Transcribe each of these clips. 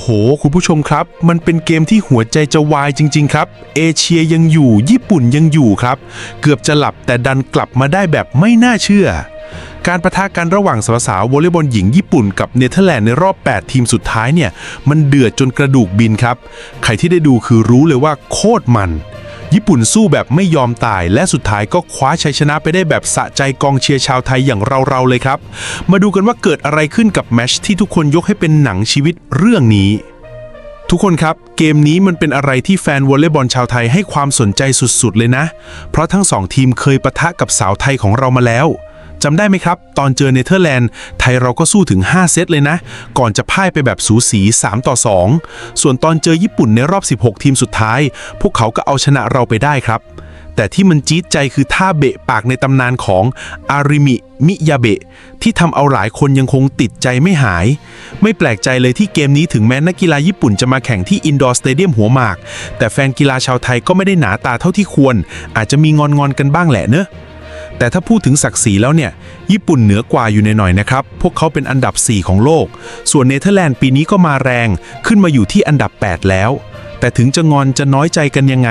โห คุณผู้ชมครับ มันเป็นเกมที่หัวใจจะวายจริง ๆ ครับ เอเชียยังอยู่ ญี่ปุ่นยังอยู่ครับ เกือบจะหลับแต่ดันกลับมาได้แบบไม่น่าเชื่อ การประทะกันระหว่างสาวๆวอลเลย์บอลหญิงญี่ปุ่นกับเนเธอร์แลนด์ในรอบ 8 ทีมสุดท้ายเนี่ย มันเดือดจนกระดูกบินครับ ใครที่ได้ดูคือรู้เลยว่าโคตรมัน ญี่ปุ่นสู้แบบไม่ยอมตาย และสุดท้ายก็คว้าชัยชนะไปได้แบบสะใจกองเชียร์ชาวไทยอย่างเราๆเลยครับ มาดูกันว่าเกิดอะไรขึ้นกับแมชที่ทุกคนยกให้เป็นหนังชีวิตเรื่องนี้ทุกคนครับ เกมนี้มันเป็นอะไรที่แฟนวอลเลย์บอลชาวไทยให้ความสนใจสุดๆ เลยนะ เพราะทั้งสองทีมเคยปะทะกับสาวไทยของเรามาแล้ว จำได้ไหมครับ ตอนเจอเนเธอร์แลนด์ ไทยเราก็สู้ถึง 5 เซตเลยนะ ก่อนจะพ่ายไปแบบสูสี 3 ต่อ 2 ส่วนตอนเจอญี่ปุ่นในรอบ 16 ทีมสุดท้าย พวกเขาก็เอาชนะเราไปได้ครับ แต่ที่มันจี๊ดใจคือท่าเบะปากในตำนานของอาริมิ มิยาเบะ ที่ทำเอาหลายคนยังคงติดใจไม่หาย ไม่แปลกใจเลยที่เกมนี้ถึงแม้นักกีฬาญี่ปุ่นจะมาแข่งที่อินดอร์สเตเดียมหัวหมาก แต่แฟนกีฬาชาวไทยก็ไม่ได้หนาตาเท่าที่ควร อาจจะมีงอนงอนๆกันบ้างแหละเนอะ แต่ถ้าพูดถึงศักดิ์ศรีแล้วเนี่ย ญี่ปุ่นเหนือกว่าอยู่ในหน่อยนะครับ พวกเขาเป็นอันดับ 4 ของโลก ส่วนเนเธอร์แลนด์ปีนี้ก็มาแรง ขึ้นมาอยู่ที่อันดับ 8 แล้ว แต่ถึงจะงอนจะน้อยใจกันยังไง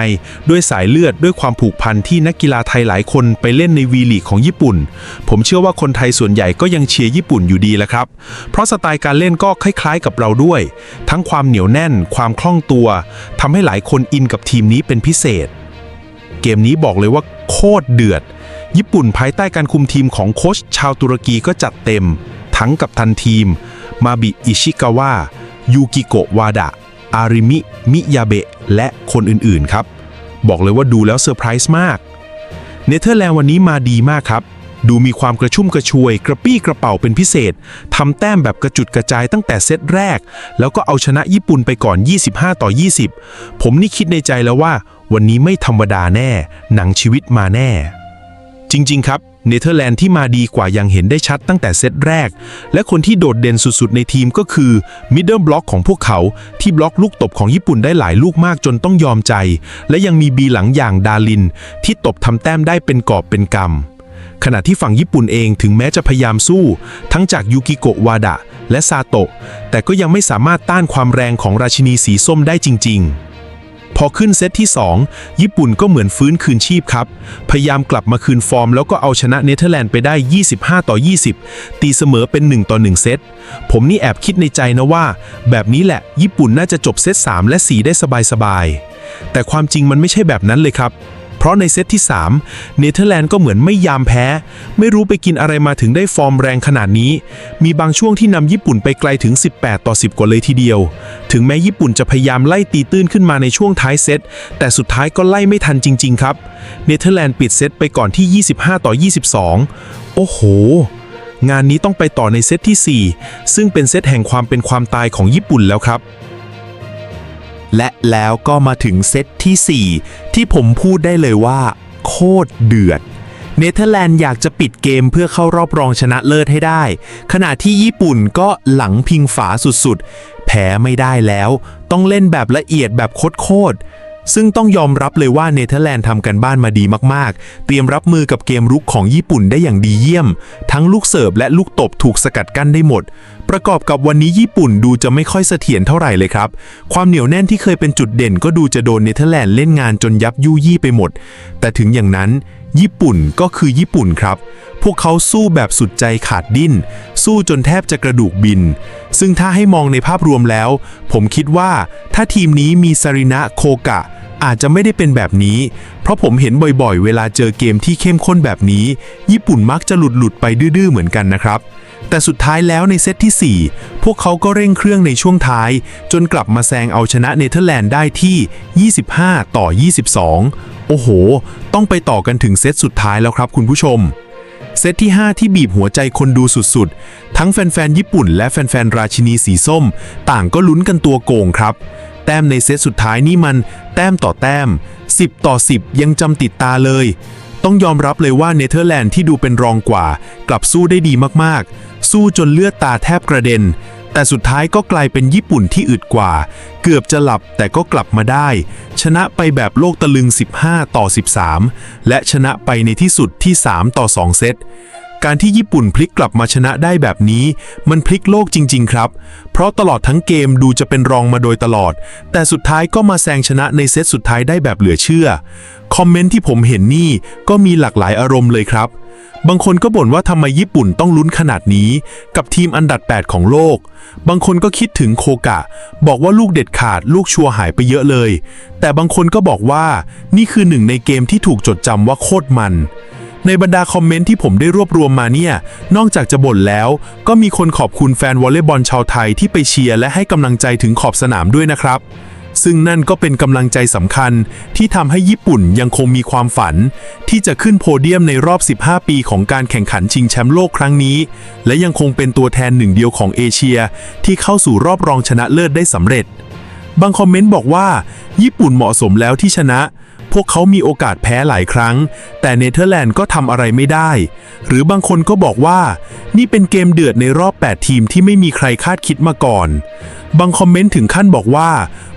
ด้วยสายเลือดด้วยความผูกพันที่นักกีฬาไทยหลายคนไปเล่นในวีลีกของญี่ปุ่น ผมเชื่อว่าคนไทยส่วนใหญ่ก็ยังเชียร์ญี่ปุ่นอยู่ดีแหละครับ เพราะสไตล์การเล่นก็คล้ายๆกับเราด้วย ทั้งความเหนียวแน่น ความคล่องตัวทำให้หลายคนอินกับทีมนี้เป็นพิเศษ เกมนี้บอกเลยว่าโคตรเดือด ญี่ปุ่นภายใต้การคุมทีมของโค้ชชาวตุรกีก็จัดเต็ม ทั้งกับทันทีม มาบิอิชิกาวะยูกิโกะวาดะ อาริมิ มิยาเบะ และคนอื่นๆครับ บอกเลยว่าดูแล้วเซอร์ไพรส์มาก เนเธอร์แลนด์วันนี้มาดีมากครับ ดูมีความกระชุ่มกระชวย กระปี้กระเป๋าเป็นพิเศษทำแต้มแบบกระจุดกระจายตั้งแต่เซตแรก แล้วก็เอาชนะญี่ปุ่นไปก่อน 25 ต่อ 20 ผมนี่คิดในใจแล้วว่า วันนี้ไม่ธรรมดาแน่ หนังชีวิตมาแน่ จริง ๆ ครับ เนเธอร์แลนด์ที่มาดีกว่ายังเห็นได้ชัดตั้งแต่เซตแรก และคนที่โดดเด่นสุด ๆ ในทีมก็คือมิดเดิลบล็อกของพวกเขา ที่บล็อกลูกตบของญี่ปุ่นได้หลายลูกมากจนต้องยอมใจ และยังมีบีหลังอย่างดาริน ที่ตบทำแต้มได้เป็นกอบเป็นกำขณะที่ฝั่งญี่ปุ่นเองถึงแม้จะพยายามสู้ ทั้งจากยูกิโกะวาดะและซาโตะ แต่ก็ยังไม่สามารถต้านความแรงของราชินีสีส้มได้จริง ๆ พอขึ้นเซตที่ 2 ญี่ปุ่นก็เหมือนฟื้นคืนชีพครับ พยายามกลับมาคืนฟอร์ม แล้วก็เอาชนะเนเธอร์แลนด์ไปได้ 25 ต่อ 20 ตีเสมอเป็น 1 ต่อ 1 เซต ผมนี่แอบคิดในใจนะว่า แบบนี้แหละ ญี่ปุ่นน่าจะจบเซต3และ 4 ได้สบายๆ แต่ความจริงมันไม่ใช่แบบนั้นเลยครับ ราะในเซตที่ 3 เนเธอร์แลนด์ก็เหมือนไม่ยามแพ้ ไม่รู้ไปกินอะไรมาถึงได้ฟอร์มแรงขนาดนี้ มีบางช่วงที่นำญี่ปุ่นไปไกลถึง 18 ต่อ 10 กว่าเลยทีเดียว ถึงแม้ญี่ปุ่นจะพยายามไล่ตีตื้นขึ้นมาในช่วงท้ายเซตแต่สุดท้ายก็ไล่ไม่ทันจริง ๆ ครับ เนเธอร์แลนด์ปิดเซตไปก่อนที่ 25 ต่อ 22 โอ้โหงานนี้ต้องไปต่อในเซตที่ 4 ซึ่งเป็นเซตแห่งความเป็นความตายของญี่ปุ่นแล้วครับ และแล้วก็มาถึงเซตที่ 4 ที่ผมพูดได้เลยว่า โคตรเดือด เนเธอร์แลนด์อยากจะปิดเกมเพื่อเข้ารอบรองชนะเลิศให้ได้ ขณะที่ญี่ปุ่นก็หลังพิงฝาสุดๆ แพ้ไม่ได้แล้ว ต้องเล่นแบบละเอียดแบบโคตรๆซึ่งต้องยอมรับเลยว่าเนเธอร์แลนด์ทำกันบ้านมาดีมากๆ เตรียมรับมือกับเกมรุกของญี่ปุ่นได้อย่างดีเยี่ยม ทั้งลูกเสิร์ฟและลูกตบถูกสกัดกั้นได้หมด ประกอบกับวันนี้ญี่ปุ่นดูจะไม่ค่อยเสถียรเท่าไหร่เลยครับ ความเหนียวแน่นที่เคยเป็นจุดเด่นก็ดูจะโดนเนเธอร์แลนด์เล่นงานจนยับยุยี่ไปหมด แต่ถึงอย่างนั้น ญี่ปุ่นก็คือญี่ปุ่นครับ พวกเขาสู้แบบสุดใจขาดดิ้น สู้จนแทบจะกระดูกบิน ซึ่งถ้าให้มองในภาพรวมแล้ว ผมคิดว่าถ้าทีมนี้มีซารินะโคกะอาจจะไม่ได้เป็นแบบนี้ เพราะผมเห็นบ่อยๆ เวลาเจอเกมที่เข้มข้นแบบนี้ ญี่ปุ่นมักจะหลุดๆไปดื้อๆเหมือนกันนะครับ แต่สุดท้ายแล้วในเซตที่ 4 พวกเขาก็เร่งเครื่องในช่วงท้าย จนกลับมาแซงเอาชนะเนเธอร์แลนด์ได้ที่ 25 ต่อ 22 โอ้โห ต้องไปต่อกันถึงเซตสุดท้ายแล้วครับคุณผู้ชม เซตที่ 5 ที่บีบหัวใจคนดูสุดๆ ทั้งแฟนๆ ญี่ปุ่น และแฟนๆ ราชินีสีส้ม ต่างก็ลุ้นกันตัวโกงครับ แต้มในเซตสุดท้ายนี่มัน แต้มต่อแต้ม 10 ต่อ 10 ยังจำติดตาเลย ต้องยอมรับเลยว่าเนเธอร์แลนด์ที่ดูเป็นรองกว่า กลับสู้ได้ดีมากๆ สู้จนเลือดตาแทบกระเด็น แต่สุดท้ายก็กลายเป็นญี่ปุ่นที่อึดกว่า เกือบจะหลับแต่ก็กลับมาได้ ชนะไปแบบโลกตะลึง 15 ต่อ 13 และชนะไปในที่สุดที่ 3 ต่อ 2 เซต การที่ญี่ปุ่นพลิกกลับมาชนะได้แบบนี้ มันพลิกโลกจริง ๆ ครับ เพราะตลอดทั้งเกมดูจะเป็นรองมาโดยตลอด แต่สุดท้ายก็มาแซงชนะในเซตสุดท้ายได้แบบเหลือเชื่อ คอมเมนต์ที่ผมเห็นนี่ก็มีหลากหลายอารมณ์เลยครับ บางคนก็บ่นว่าทำไมญี่ปุ่นต้องลุ้นขนาดนี้ กับทีมอันดับ 8 ของโลก บางคนก็คิดถึงโคกะ บอกว่าลูกเด็ดขาดลูกชัวหายไปเยอะเลย แต่บางคนก็บอกว่านี่คือหนึ่งในเกมที่ถูกจดจำว่าโคตรมัน ในบรรดาคอมเมนต์ที่ผมได้รวบรวมมาเนี่ย นอกจากจะบ่นแล้ว ก็มีคนขอบคุณแฟนวอลเลย์บอลชาวไทยที่ไปเชียร์และให้กำลังใจถึงขอบสนามด้วยนะครับซึ่งนั่นก็เป็นกำลังใจสำคัญที่ทำให้ญี่ปุ่นยังคงมีความฝัน ที่จะขึ้นโพเดียมในรอบ 15 ปีของการแข่งขันชิงแชมป์โลกครั้งนี้ และยังคงเป็นตัวแทนหนึ่งเดียวของเอเชีย ที่เข้าสู่รอบรองชนะเลิศได้สำเร็จ บางคอมเมนต์บอกว่า ญี่ปุ่นเหมาะสมแล้วที่ชนะ วกเขามีโอกาสแพ้หลายครั้ง แต่เนเธอร์แลนด์ก็ทำอะไรไม่ได้ หรือบางคนก็บอกว่านี่เป็นเกมเดือดในรอบ 8 ทีมที่ไม่มีใครคาดคิดมาก่อน บางคอมเมนต์ถึงขั้นบอกว่า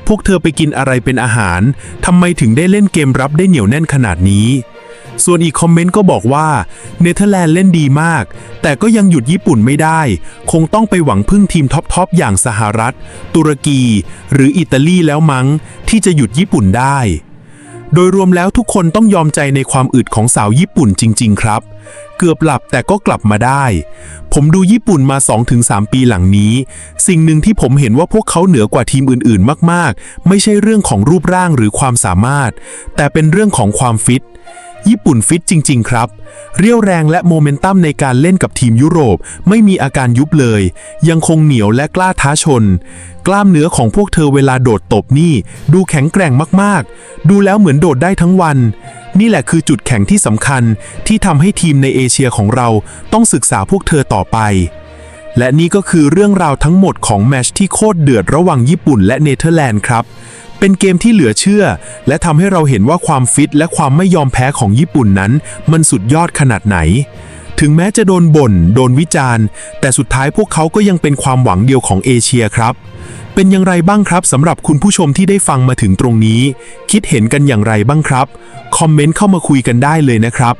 พวกเธอไปกินอะไรเป็นอาหารทำไมถึงได้เล่นเกมรับได้เหนียวแน่นขนาดนี้ส่วนอีกคอมเมนต์ก็บอกว่าเนเธอร์แลนด์เล่นดีมาก แต่ก็ยังหยุดญี่ปุ่นไม่ได้ คงต้องไปหวังพึ่งทีมท็อปๆอย่างสหรัฐ ตุรกี หรืออิตาลีแล้วมั้ง ที่จะหยุดญี่ปุ่นได้ โดยรวมแล้วทุกคนต้องยอมใจในความอึดของสาวญี่ปุ่นจริง ๆ ครับ เกือบหลับแต่ก็กลับมาได้ ผมดูญี่ปุ่นมา 2-3 ปีหลังนี้ สิ่งหนึ่งที่ผมเห็นว่าพวกเขาเหนือกว่าทีมอื่น ๆ มาก ๆ ไม่ใช่เรื่องของรูปร่างหรือความสามารถ แต่เป็นเรื่องของความฟิต ญี่ปุ่นฟิตจริง ๆ ครับ เรี่ยวแรงและโมเมนตัมในการเล่นกับทีมยุโรปไม่มีอาการยุบเลย ยังคงเหนียวและกล้าท้าชน กล้ามเนื้อของพวกเธอเวลาโดดตบนี่ ดูแข็งแกร่งมากๆ ดูแล้วเหมือนโดดได้ทั้งวัน นี่แหละคือจุดแข็งที่สำคัญที่ทำให้ทีมในเอเชียของเราต้องศึกษาพวกเธอต่อไปและนี่ก็คือเรื่องราวทั้งหมดของแมชที่โคตรเดือดระหว่างญี่ปุ่นและเนเธอร์แลนด์ครับ เป็นเกมที่เหลือเชื่อ และทำให้เราเห็นว่าความฟิตและความไม่ยอมแพ้ของญี่ปุ่นนั้น มันสุดยอดขนาดไหน ถึงแม้จะโดนบ่น โดนวิจารณ์ แต่สุดท้ายพวกเขาก็ยังเป็นความหวังเดียวของเอเชียครับ เป็นอย่างไรบ้างครับสำหรับคุณผู้ชมที่ได้ฟังมาถึงตรงนี้ คิดเห็นกันอย่างไรบ้างครับ คอมเมนต์เข้ามาคุยกันได้เลยนะครับ